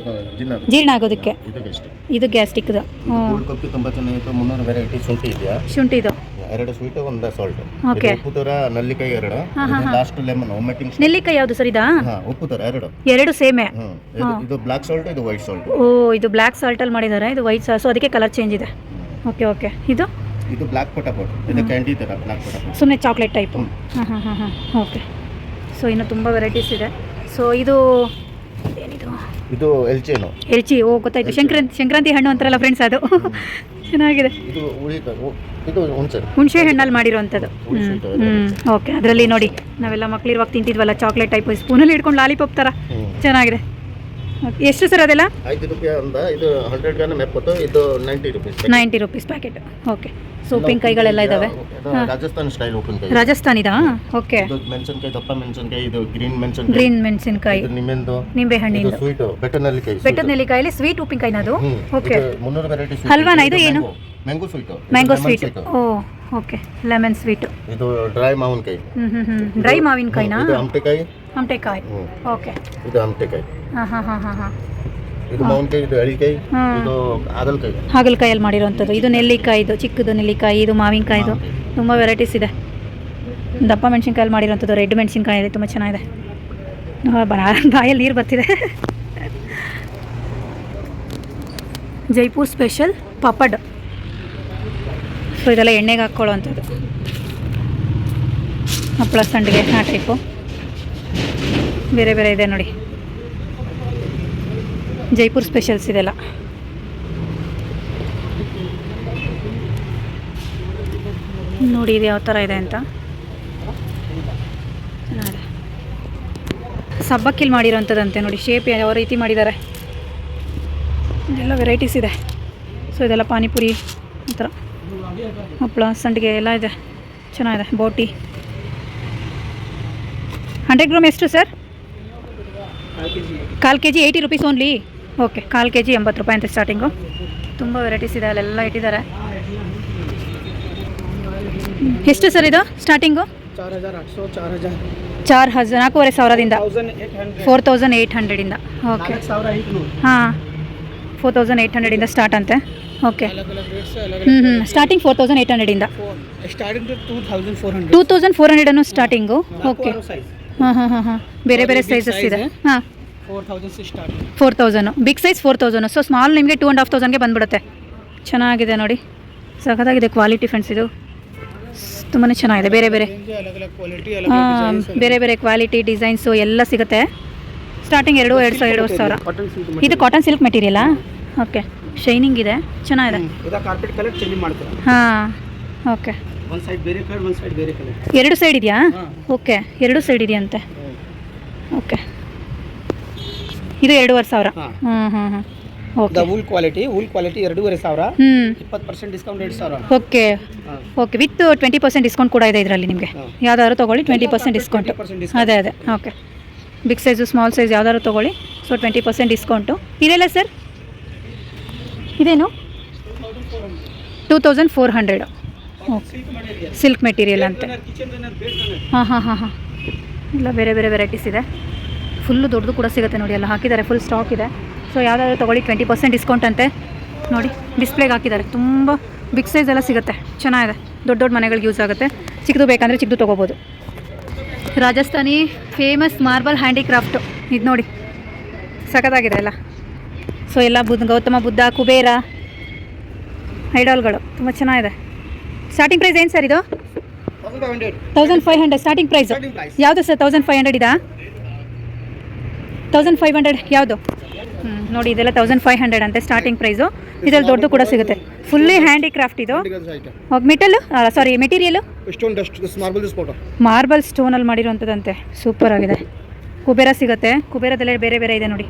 S1: ಜೀರ್ಣ ಆಗೋದಕ್ಕೆ.
S4: ಇದು ಗ್ಯಾಸ್ಟಿಕ್
S1: ಇದು ಗ್ಯಾಸ್ಟಿಕ್ದು
S4: ಕೂಲ್ ಕಾಫಿ ತುಂಬಾ ಚೆನ್ನಾಗಿತ್ತು. ಮುನ್ನೂರು ವೆರೈಟಿ ಶುಂಠಿ ಇದೆಯಾ?
S1: ಶುಂಠಿದು
S4: ಎರಡು ಸ್ವೀಟ್ ಒಂದು ಸಾಲ್ಟ್
S1: ಓಕೆ
S4: ಉಪ್ಪು ತರ ನಲ್ಲಿಕಾಯಿ ಎರಡು. ಲಾಸ್ಟ್ ಲೆಮನ್ ಒಮ್ಮೆಟಿಂಗ್
S1: ನೆಲ್ಲಿಕಾಯಿ ಯಾವುದು ಸರ್ ಇದಾ?
S4: ಉಪ್ಪು ತರ ಎರಡು.
S1: ಎರಡು ಸೇಮೆ.
S4: ಇದು- ಬ್ಲಾಕ್ ಸಾಲ್ಟ್ ಇದು ವೈಟ್ ಸಾಲ್ಟ್
S1: ಓ ಇದು ಬ್ಲಾಕ್ ಸಾಲ್ಟ್ ಅಲ್ಲಿ ಮಾಡಿದ್ದಾರೆ ಇದು ವೈಟ್ ಸಾಲ್ಟ್ ಸೊ ಅದಕ್ಕೆ ಕಲರ್ ಚೇಂಜ್ ಇದೆ. ಓಕೆ ಓಕೆ ಇದು?
S4: ಇದು ಬ್ಲಾಕ್ ಪಟಾಪಟ್ ಇದು ಕ್ಯಾಂಡಿ ತರ ಬ್ಲಾಕ್ ಪಟಾಪಟ್
S1: ಸುಮ್ಮನೆ ಚಾಕ್ಲೇಟ್ ಟೈಪ್. ಹಾಂ ಹಾಂ ಹಾಂ ಹಾಂ ಓಕೆ ಸೊ ಇನ್ನು ತುಂಬ ವೆರೈಟೀಸ್ ಇದೆ. ಸೊ ಇದು
S4: ಇದು ಎಲ್ಚೇನು
S1: ಎಲ್ಚಿ ಓ ಗೊತ್ತಾಯ್ತು. ಸಂಕ್ರಾಂತಿ ಸಂಕ್ರಾಂತಿ ಹಣ್ಣು ಅಂತಾರಲ್ಲ ಫ್ರೆಂಡ್ಸ್ ಅದು. ಚೆನ್ನಾಗಿದೆ.
S4: ಇದು ಇದು ಹುಣಸೆ.
S1: ಹುಣಸೆ ಹಣ್ಣಲ್ಲಿ ಮಾಡಿರುವಂಥದ್ದು. ಓಕೆ ಅದರಲ್ಲಿ ನೋಡಿ ನಾವೆಲ್ಲ ಮಕ್ಳಿರುವಾಗ ತಿಂತಿದ್ವಲ್ಲ ಚಾಕ್ಲೇಟ್ ಟೈಪ್ ಸ್ಪೂನಲ್ಲಿ ಹಿಡ್ಕೊಂಡು ಲಾಲಿಪಾಪ್ ಥರ. ಚೆನ್ನಾಗಿದೆ. ಎಷ್ಟು ಸರ್ ಅದೆಲ್ಲ?
S4: ಐದು ರೂಪಾಯಿ ಅಂದ ಇದು ಹಂಡ್ರೆಡ್ ಗ್ರಾಮ್ ಎಪ್ಪತ್ತು ಇದು ninety rupees
S1: ninety rupees packet okay so ಉಪ್ಪಿನಕಾಯಿಗಳೆಲ್ಲ ಇದ್ದಾವೆ ಹಾಂ.
S4: ರಾಜಸ್ಥಾನ್ ಸ್ಟೈಲ್ ಉಪ್ಪಿನಕಾಯಿ
S1: ರಾಜಸ್ಥಾನಿದಾ ಓಕೆ
S4: ಇದು? ಮೆಣಸಿನಕಾಯಿ ದಪ್ಪ ಮೆಣಸಿನಕಾಯಿ ಇದು ಗ್ರೀನ್ ಮೆಣಸಿನಕಾಯಿ.
S1: ಗ್ರೀನ್ ಮೆಣಸಿನಕಾಯಿ.
S4: ಇದು ನಿಮ್ಮೆಂದು ಇದು
S1: ನಿಂಬೆಹಣ್ಣಿಂದು
S4: ಸ್ವೀಟ್ ಬೆಟ್ಟನಲ್ಲಿ ನೆಲ್ಲಿಕಾಯಿ
S1: ಬೆಟ್ಟದ ನೆಲ್ಲಿಕಾಯಲ್ಲಿ ಸ್ವೀಟ್ ಉಪ್ಪಿನಕಾಯಿನ ಅದು? ಓಕೆ
S4: ಮುನ್ನೂರು ವೆರೈಟಿ
S1: ಹಲ್ವಾನಾ ಇದು ಏನು?
S4: ಮ್ಯಾಂಗೋ ಸ್ವೀಟ್
S1: ಮ್ಯಾಂಗೋ ಸ್ವೀಟ್ ಓ ಓಕೆ ಲೆಮನ್ ಸ್ವೀಟ್
S4: ಇದು ಡ್ರೈ ಮಾವಿನಕಾಯಿ.
S1: ಹ್ಮ್ ಹ್ಞೂ ಡ್ರೈ ಮಾವಿನಕಾಯಿನಾ?
S4: ಇದು ಹಂಪೆಕಾಯಿ.
S1: ಹಮಟೆಕಾಯಿ
S4: ಹ್ಞೂ
S1: ಓಕೆ.
S4: ಇದು
S1: ಹಾಂ ಹಾಂ ಹಾಂ ಹಾಂ ಹಾಂ.
S4: ಇದು ಮಾವಿನಕಾಯಿ ಇದು ಅಳಿಕಾಯಿ
S1: ಹ್ಮ್.
S4: ಇದು ಹಾಗಲಕಾಯಿ.
S1: ಹಾಗಲಕಾಯಲ್ಲಿ ಮಾಡಿರೋವಂಥದ್ದು. ಇದು ನೆಲ್ಲಿಕಾಯಿದು ಚಿಕ್ಕದು ನೆಲ್ಲಿಕಾಯಿ ಇದು ಮಾವಿನಕಾಯಿದು. ತುಂಬ ವೆರೈಟೀಸ್ ಇದೆ. ದಪ್ಪ ಮೆಣಸಿನ್ಕಾಯಲ್ಲಿ ಮಾಡಿರೋಂಥದ್ದು ರೆಡ್ ಮೆಣಸಿನ್ಕಾಯಿ ಇದೆ ತುಂಬ ಚೆನ್ನಾಗಿದೆ. ಬಾ- ಬಾಯಲ್ಲಿ ನೀರು ಬರ್ತಿದೆ. ಜೈಪುರ್ ಸ್ಪೆಷಲ್ ಪಾಪಡ್. ಸೊ ಇದೆಲ್ಲ ಎಣ್ಣೆಗೆ ಹಾಕ್ಕೊಳ್ಳೋ ಅಂಥದ್ದು ಹಪ್ಪಳ ಸಂಡಿಗೆ ಆ ಟೈಪು ಬೇರೆ ಬೇರೆ ಇದೆ ನೋಡಿ. ಜೈಪುರ್ ಸ್ಪೆಷಲ್ಸ್ ಇದೆಲ್ಲ. ನೋಡಿ ಇದು ಯಾವ ಥರ ಇದೆ ಅಂತ. ಚೆನ್ನಾಗಿದೆ. ಸಬ್ಬಕ್ಕಿಲ್ ಮಾಡಿರೋಂಥದ್ದಂತೆ ನೋಡಿ ಶೇಪ್ ಯಾವ ರೀತಿ ಮಾಡಿದ್ದಾರೆ. ಎಲ್ಲ ವೆರೈಟೀಸ್ ಇದೆ. ಸೊ ಇದೆಲ್ಲ ಪಾನಿಪುರಿ ಆ ಥರ ಹಪ್ಪಳ ಸಂಡಿಗೆ ಎಲ್ಲ ಇದೆ. ಚೆನ್ನಾಗಿದೆ, ಬೋಟಿ. ಹಂಡ್ರೆಡ್ ಗ್ರಾಮ್ ಎಷ್ಟು ಸರ್? ಕಾಲು K G eighty rupees only? Okay ಕಾಲು ಕೆ ಜಿ ಎಂಬತ್ತು ರೂಪಾಯಿ ಅಂತ ಸ್ಟಾರ್ಟಿಂಗು ತುಂಬ ವೆರೈಟೀಸ್ ಇದೆ ಅಲ್ಲೆಲ್ಲ ಇಟ್ಟಿದ್ದಾರೆ. ಎಷ್ಟು ಸರ್ ಇದು ಸ್ಟಾರ್ಟಿಂಗು ಚಾರ್ ಹಜಾರ್ ನಾಲ್ಕೂವರೆ ಸಾವಿರದಿಂದ. ಫೋರ್ ತೌಸಂಡ್ ಏಯ್ಟ್ ಹಂಡ್ರೆಡಿಂದ ಓಕೆ. ಹಾಂ ಫೋರ್ ತೌಸಂಡ್ ಏಯ್ಟ್ ಹಂಡ್ರೆಡಿಂದ ಸ್ಟಾರ್ಟ್ ಅಂತೆ. ಓಕೆ. ಹ್ಞೂ ಹ್ಞೂ ಸ್ಟಾರ್ಟಿಂಗ್ ಫೋರ್ ತೌಸಂಡ್ ಏಯ್ಟ್ ಹಂಡ್ರೆಡಿಂದ ಟೂ ತೌಸಂಡ್ ಫೋರ್ ಹಂಡ್ರೆಡನ್ನು ಸ್ಟಾರ್ಟಿಂಗು ಓಕೆ. ಹಾಂ ಹಾಂ ಹಾಂ ಬೇರೆ ಬೇರೆ ಸೈಜಸ್ ಇದೆ. ಹಾಂ. Four thousand big size four thousand so small ನಿಮಗೆ ಟೂ ಆ್ಯಂಡ್ ಹಾಫ್ ತೌಸಂಡ್ಗೆ ಬಂದ್ಬಿಡುತ್ತೆ. ಚೆನ್ನಾಗಿದೆ ನೋಡಿ. ಸಖತ್ತಾಗಿದೆ ಕ್ವಾಲಿಟಿ ಫ್ರೆಂಡ್ಸ್ ಇದು. ತುಂಬಾ ಚೆನ್ನಾಗಿದೆ. ಬೇರೆ ಬೇರೆ. ಬೇರೆ ಬೇರೆ ಕ್ವಾಲಿಟಿ ಡಿಸೈನ್ಸು ಎಲ್ಲ ಸಿಗುತ್ತೆ. ಸ್ಟಾರ್ಟಿಂಗ್ ಎರಡು ಎರಡು ಸಾವಿರ ಎರಡು ಸಾವಿರ. ಇದು ಕಾಟನ್ ಸಿಲ್ಕ್ ಮೆಟೀರಿಯಲಾ ಓಕೆ ಶೈನಿಂಗ್ ಇದೆ. ಚೆನ್ನಾಗಿದೆ. ಹಾಂ. ಓಕೆ
S3: ಒಂದ್ ಸೈಡ್ ಬೇರೆ ಕಲರ್ ಒಂದ್ ಸೈಡ್ ಬೇರೆ ಕಲರ್
S1: ಎರಡು ಸೈಡ್ ಇದೆಯಾ? ಓಕೆ ಎರಡು ಸೈಡ್ ಇದೆಯಂತೆ. ಓಕೆ ಇದು ಎರಡೂವರೆ ಸಾವಿರ?
S3: ಹಾಂ.
S1: ಹ್ಞೂ ಹ್ಞೂ ಹ್ಞೂ okay
S3: wool quality wool quality ಎರಡೂವರೆ ಸಾವಿರ.
S1: ಹ್ಞೂ
S3: ಇಪ್ಪತ್ತು ಪರ್ಸೆಂಟ್ ಡಿಸ್ಕೌಂಟ್ ಎರಡು ಸಾವಿರ.
S1: ಓಕೆ
S3: ಹಾಂ.
S1: Okay with twenty percent discount ಕೂಡ ಇದೆ ಇದರಲ್ಲಿ ನಿಮಗೆ.
S3: ಹಾಂ.
S1: ಯಾವ್ದಾದ್ರು ತೊಗೊಳ್ಳಿ ಟ್ವೆಂಟಿ ಪರ್ಸೆಂಟ್ ಡಿಸ್ಕೌಂಟು
S3: 20% discount.
S1: ಅದೇ ಅದೇ. Okay big size small size ಯಾವ್ದಾದ್ರು ತೊಗೊಳ್ಳಿ. ಸೊ ಟ್ವೆಂಟಿ ಪರ್ಸೆಂಟ್ ಡಿಸ್ಕೌಂಟು ಇದೆಲ್ಲ ಸರ್ ಇದೇನು? Two thousand four hundred silk material ಅಂತೆ. ಹಾಂ ಹಾಂ ಹಾಂ ಹಾಂ. ಇಲ್ಲ ಬೇರೆ ಬೇರೆ ವೆರೈಟೀಸ್ ಇದೆ. ಫುಲ್ಲು ದೊಡ್ಡದು ಕೂಡ ಸಿಗುತ್ತೆ ನೋಡಿ, ಎಲ್ಲ ಹಾಕಿದ್ದಾರೆ ಫುಲ್ ಸ್ಟಾಕ್ ಇದೆ. ಸೊ ಯಾವುದಾದ್ರು ತೊಗೊಳ್ಳಿ ಟ್ವೆಂಟಿ ಪರ್ಸೆಂಟ್ ಡಿಸ್ಕೌಂಟ್ ಅಂತೆ. ನೋಡಿ ಡಿಸ್ಪ್ಲೇಗೆ ಹಾಕಿದ್ದಾರೆ. ತುಂಬ ಬಿಗ್ ಸೈಜ್ ಎಲ್ಲ ಸಿಗುತ್ತೆ. ಚೆನ್ನಾಗಿದೆ. ದೊಡ್ಡ ದೊಡ್ಡ ಮನೆಗಳಿಗೆ ಯೂಸ್ ಆಗುತ್ತೆ. ಚಿಕ್ಕದು ಬೇಕಂದರೆ ಚಿಕ್ಕದು ತೊಗೋಬೋದು. ರಾಜಸ್ಥಾನಿ ಫೇಮಸ್ ಮಾರ್ಬಲ್ ಹ್ಯಾಂಡಿಕ್ರಾಫ್ಟು ಇದು ನೋಡಿ. ಸಖತ್ತಾಗಿದೆ ಎಲ್ಲ. ಸೊ ಎಲ್ಲ ಬುದ್ಧ, ಗೌತಮ ಬುದ್ಧ, ಕುಬೇರ ಐಡಾಲ್ಗಳು ತುಂಬ ಚೆನ್ನಾಗಿದೆ. ಸ್ಟಾರ್ಟಿಂಗ್ ಪ್ರೈಸ್ ಏನು ಸರ್ ಇದು? Thousand five hundred
S3: starting price
S1: ಯಾವುದು ಸರ್ ತೌಸಂಡ್ ಫೈವ್ ಹಂಡ್ರೆಡ್ ಇದಾ? ತೌಸಂಡ್ ಫೈವ್ ಹಂಡ್ರೆಡ್ ಯಾವುದು? ಹ್ಞೂ ನೋಡಿ ಇದೆಲ್ಲ ತೌಸಂಡ್ ಫೈವ್ ಹಂಡ್ರೆಡ್ ಅಂತೆ ಸ್ಟಾರ್ಟಿಂಗ್ ಪ್ರೈಸು ಇದರಲ್ಲಿ ದೊಡ್ಡದು ಕೂಡ ಸಿಗುತ್ತೆ. ಫುಲ್ಲಿ ಹ್ಯಾಂಡಿಕ್ರಾಫ್ಟ್ ಇದು. ಮೆಟಲ್ ಸಾರಿ ಮೆಟೀರಿಯಲ್
S3: ಮಾರ್ಬಲ್
S1: ಸ್ಟೋನಲ್ಲಿ ಮಾಡಿರುವಂಥದ್ದಂತೆ ಸೂಪರ್ ಆಗಿದೆ. ಕುಬೇರ ಸಿಗುತ್ತೆ. ಕುಬೇರದಲ್ಲೇ ಬೇರೆ ಬೇರೆ ಇದೆ ನೋಡಿ.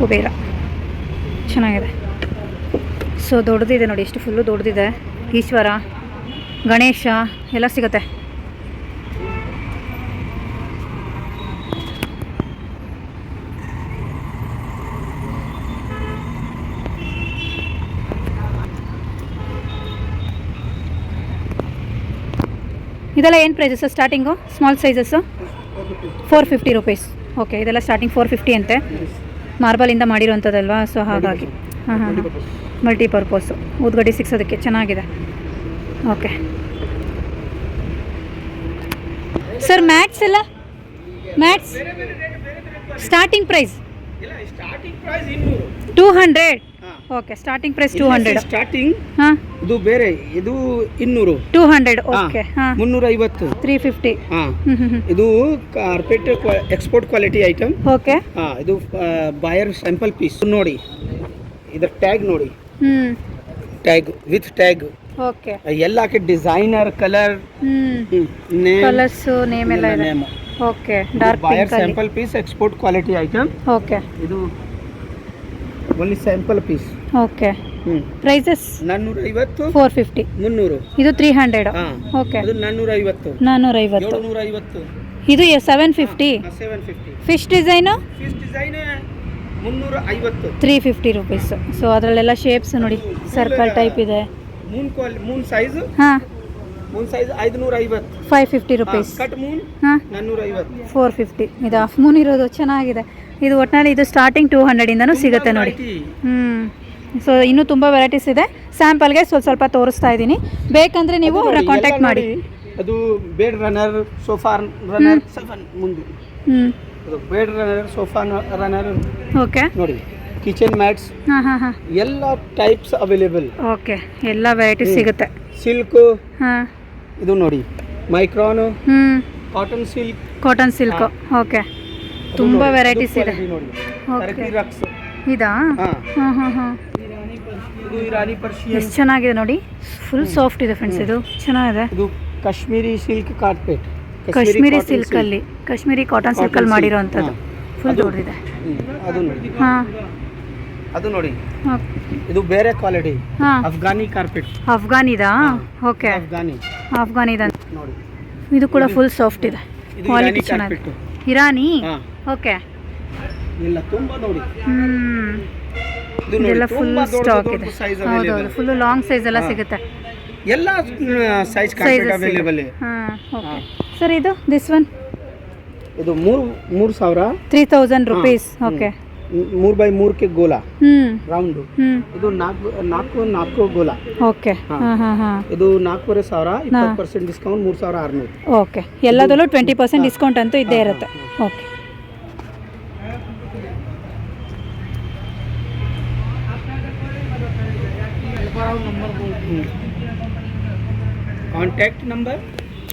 S1: ಕುಬೇರ. ಚೆನ್ನಾಗಿದೆ. ಸೊ ದೊಡ್ಡದಿದೆ ನೋಡಿ, ಎಷ್ಟು ಫುಲ್ಲು ದೊಡ್ಡದಿದೆ. ಈಶ್ವರ, ಗಣೇಶ, ಎಲ್ಲ ಸಿಗುತ್ತೆ. ಇದೆಲ್ಲ ಏನು prices starting small sizes four fifty rupees okay ಇದೆಲ್ಲ ಸ್ಟಾರ್ಟಿಂಗ್ ಫೋರ್ ಫಿಫ್ಟಿ ಅಂತೆ. ಮಾರ್ಬಲಿಂದ ಮಾಡಿರೋಂಥದ್ದಲ್ವಾ ಸೊ ಹಾಗಾಗಿ. ಹಾಂ ಹಾಂ ಹಾಂ. ಮಲ್ಟಿಪರ್ಪೋಸು ಊದ್ಗಡ್ಡಿ ಸಿಕ್ಸೋದಕ್ಕೆ ಚೆನ್ನಾಗಿದೆ. ಓಕೆ ಸರ್ ಮ್ಯಾಟ್ಸ್ ಎಲ್ಲ?
S3: Mats starting price
S1: two hundred okay starting price two hundred
S3: starting
S1: ಹಾಂ.
S3: ಇದು ಬೇರೆ ಇದು ಇನ್ನೂರು.
S1: ಟೂ ಹಂಡ್ರೆಡ್ ಓಕೆ
S3: ಮುನ್ನೂರ ಐವತ್ತು
S1: ತ್ರೀ ಫಿಫ್ಟಿ
S3: ಇದು carpet export quality item
S1: okay
S3: ಹಾ ಇದು ಬಾಯರ್ ಸ್ಯಾಂಪಲ್ ಪೀಸ್ ನೋಡಿ ಇದರ ಟ್ಯಾಗ್ ನೋಡಿ. ಟ್ಯಾಗ್ ವಿತ್ ಟ್ಯಾಗ್
S1: ಓಕೆ
S3: ಎಲ್ಲ ಹಾಕಿ ಡಿಸೈನರ್ ಕಲರ್
S1: ಕಲರ್ಸು ನೇಮ್ ಎಲ್ಲ ಇದೆ.
S3: Okay
S1: dark buyer
S3: sample piece export quality item
S1: okay
S3: ಇದು only sample
S1: piece
S3: okay
S1: prices
S3: ನಾನ್ನೂರ ಐವತ್ತು
S1: ಫೋರ್ ಫಿಫ್ಟಿ
S3: ಮುನ್ನೂರು.
S1: ಇದು ತ್ರೀ ಹಂಡ್ರೆಡ್ ಓಕೆ
S3: ಅದು ನಾನ್ನೂರ ಐವತ್ತು
S1: ನಾನ್ನೂರೈವತ್ತು
S3: ಏಳುನೂರ ಐವತ್ತು
S1: ಇದು seven fifty
S3: seven fifty
S1: fish design
S3: fish design ಮುನ್ನೂರ ಐವತ್ತು
S1: ತ್ರೀ ಫಿಫ್ಟಿ ರುಪೀಸ್ ಸೊ ಅದರಲ್ಲೆಲ್ಲ ಶೇಪ್ಸ್ ನೋಡಿ ಸರ್ಕಲ್ ಟೈಪ್ ಇದೆ.
S3: ಮೂನ್ ಕ್ವಾಲಿ ಮೂನ್ ಸೈಜ್
S1: ಹಾಂ.
S3: ಮೂನ್ ಸೈಜ್ ಐದುನೂರ ಐವತ್ತು
S1: five fifty rupees
S3: cut moon
S1: ಹಾಂ.
S3: ನಾನ್ನೂರ ಐವತ್ತು
S1: ಫೋರ್ ಫಿಫ್ಟಿ ಇದು ಹಾಫ್ ಮೂನ್ ಇರೋದು ಚೆನ್ನಾಗಿದೆ. ಇದು ಒಟ್ಟಿನಲ್ಲಿ ಇದು ಸ್ಟಾರ್ಟಿಂಗ್ ಟೂ ಹಂಡ್ರೆಡಿಂದನೂ ಸಿಗುತ್ತೆ ನೋಡಿ. ಹ್ಞೂ ಸೊ ಇನ್ನೂ ತುಂಬ ವೆರೈಟೀಸ್ ಇದೆ. ಸ್ಯಾಂಪಲ್ಗೆ ಸ್ವಲ್ಪ ಸ್ವಲ್ಪ ತೋರಿಸ್ತಾ ಇದ್ದೀನಿ. ಬೇಕಂದರೆ ನೀವು ಅವ್ರನ್ನ ಕಾಂಟ್ಯಾಕ್ಟ್ ಮಾಡಿ.
S3: ಅದು ಬೇಡ್ ರನ್ನರ್ ಸೋಫಾ ರನ್ನರ್ ಮುಂದೆ.
S1: ಹ್ಞೂ
S3: ಅದು bed runner sofa runner
S1: okay.
S3: ನೋಡಿ. ಕಿಚನ್ ಮ್ಯಾಟ್ಸ್
S1: ಹಾಂ ಹಾಂ ಹಾಂ.
S3: ಎಲ್ಲ ಟೈಪ್ಸ್ ಅವೈಲೇಬಲ್
S1: ಓಕೆ. ಎಲ್ಲ ವೆರೈಟೀಸ್ ಸಿಗುತ್ತೆ.
S3: ಸಿಲ್ಕ್
S1: ಹಾಂ.
S3: ಇದು ನೋಡಿ. ಮೈಕ್ರಾನ್
S1: ಹ್ಞೂ
S3: cotton silk
S1: cotton silk okay. ತುಂಬ ವೆರೈಟೀಸ್ ಇದೆ.
S3: ನೋಡಿ. ರಕ್ಸ್
S1: ಇದಾ?
S3: ಹಾಂ.
S1: ಹಾಂ ಹಾಂ
S3: ಇದು ಇರಾನಿ ಪರ್ಷಿಯನ್.
S1: ಎಷ್ಟು ಚೆನ್ನಾಗಿದೆ ನೋಡಿ. ಫುಲ್ ಸಾಫ್ಟ್ ಇದೆ ಫ್ರೆಂಡ್ಸ್ ಇದು. ಚೆನ್ನಾಗಿದೆ.
S3: ಇದು Kashmiri silk carpet
S1: Kashmiri silk ಅಲ್ಲಿ. ಕಾಶ್ಮೀರಿ ಕಾಟನ್ ಸಿಲ್ಕಲ್ಲಿ ಮಾಡಿರೋ ಅಂಥದ್ದು ಫುಲ್ ದೊಡ್ಡದಿದೆ
S3: ಅದು ನೋಡಿ.
S1: ಹಾಂ.
S3: ಅದು ನೋಡಿ. ಇದು ಬೇರೆ ಕ್ವಾಲಿಟಿ ಅಫ್ಘಾನಿ ಕಾರ್ಪೆಟ್
S1: ಅಫ್ಘಾನಿದಾ ಓಕೆ
S3: ಅಫ್ಘಾನಿ
S1: ಅಫ್ಘಾನಿದ
S3: ನೋಡಿ.
S1: ಇದು ಕೂಡ ಫುಲ್ ಸಾಫ್ಟ್ ಇದೆ.
S3: ಇದು
S1: ಕ್ವಾಲಿಟಿ
S3: ಇರಾನಿ
S1: ಚೆನ್ನಾಗಿದೆ. ಇರಾನಿ ಓಕೆ
S3: ಇಲ್ಲ ತುಂಬಾ ನೋಡಿ. ನೋಡಿ
S1: ಇದೆಲ್ಲ ಫುಲ್ ಸ್ಟಾಕ್ ಇದೆ. ಹೌದೌದು ಫುಲ್ ಲಾಂಗ್ ಸೈಜ್ ಎಲ್ಲ ಸಿಗುತ್ತೆ.
S3: ಎಲ್ಲ
S1: size
S3: carpet
S1: available okay sir ಇದು ದಿಸ್ ಒನ್
S3: ಇದು ಮೂರು ಮೂರು ಸಾವಿರ.
S1: ತ್ರೀ ತೌಸಂಡ್ ರುಪೀಸ್ ಓಕೆ
S3: ಮೂರು ಬೈ ಮೂರಕ್ಕೆ ಗೋಲಾ.
S1: ಹ್ಮ್.
S3: ರೌಂಡ್ ಇದು ನಾಲ್ಕು ನಾಲ್ಕು ನಾಲ್ಕು ಗೋಲಾ.
S1: ಓಕೆ
S3: ಇದು ನಾಲ್ಕೂವರೆ ಸಾವಿರ ಇಪ್ಪತ್ತು ಪರ್ಸೆಂಟ್ ಡಿಸ್ಕೌಂಟ್ ಮೂರು ಸಾವಿರ ಆರುನೂರು.
S1: ಓಕೆ ಎಲ್ಲದರಲ್ಲೂ ಟ್ವೆಂಟಿ ಪರ್ಸೆಂಟ್ ಡಿಸ್ಕೌಂಟ್ ಅಂತೂ ಇದ್ದೇ ಇರುತ್ತೆ.
S3: Okay
S1: contact number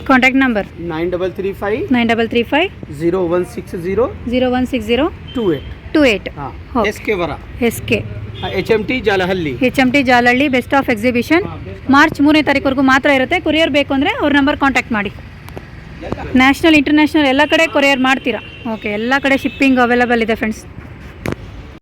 S3: contact number nine double
S1: three five nine double
S3: three five zero one
S1: six zero zero one
S3: six zero
S1: two eight
S3: two
S1: Okay.
S3: S K ವರ
S1: S K
S3: H M T Jalahalli
S1: H M T Jalahalli best of exhibition March ಮೂರನೇ ತಾರೀಕುವರೆಗೂ ಮಾತ್ರ ಇರುತ್ತೆ. Courier ಬೇಕು ಅಂದರೆ ಅವ್ರ number contact ಮಾಡಿ. National international ಎಲ್ಲ ಕಡೆ ಕೊರಿಯರ್ ಮಾಡ್ತೀರಾ? ಓಕೆ ಎಲ್ಲ ಕಡೆ ಶಿಪ್ಪಿಂಗ್ ಅವೈಲಬಲ್ ಇದೆ ಫ್ರೆಂಡ್ಸ್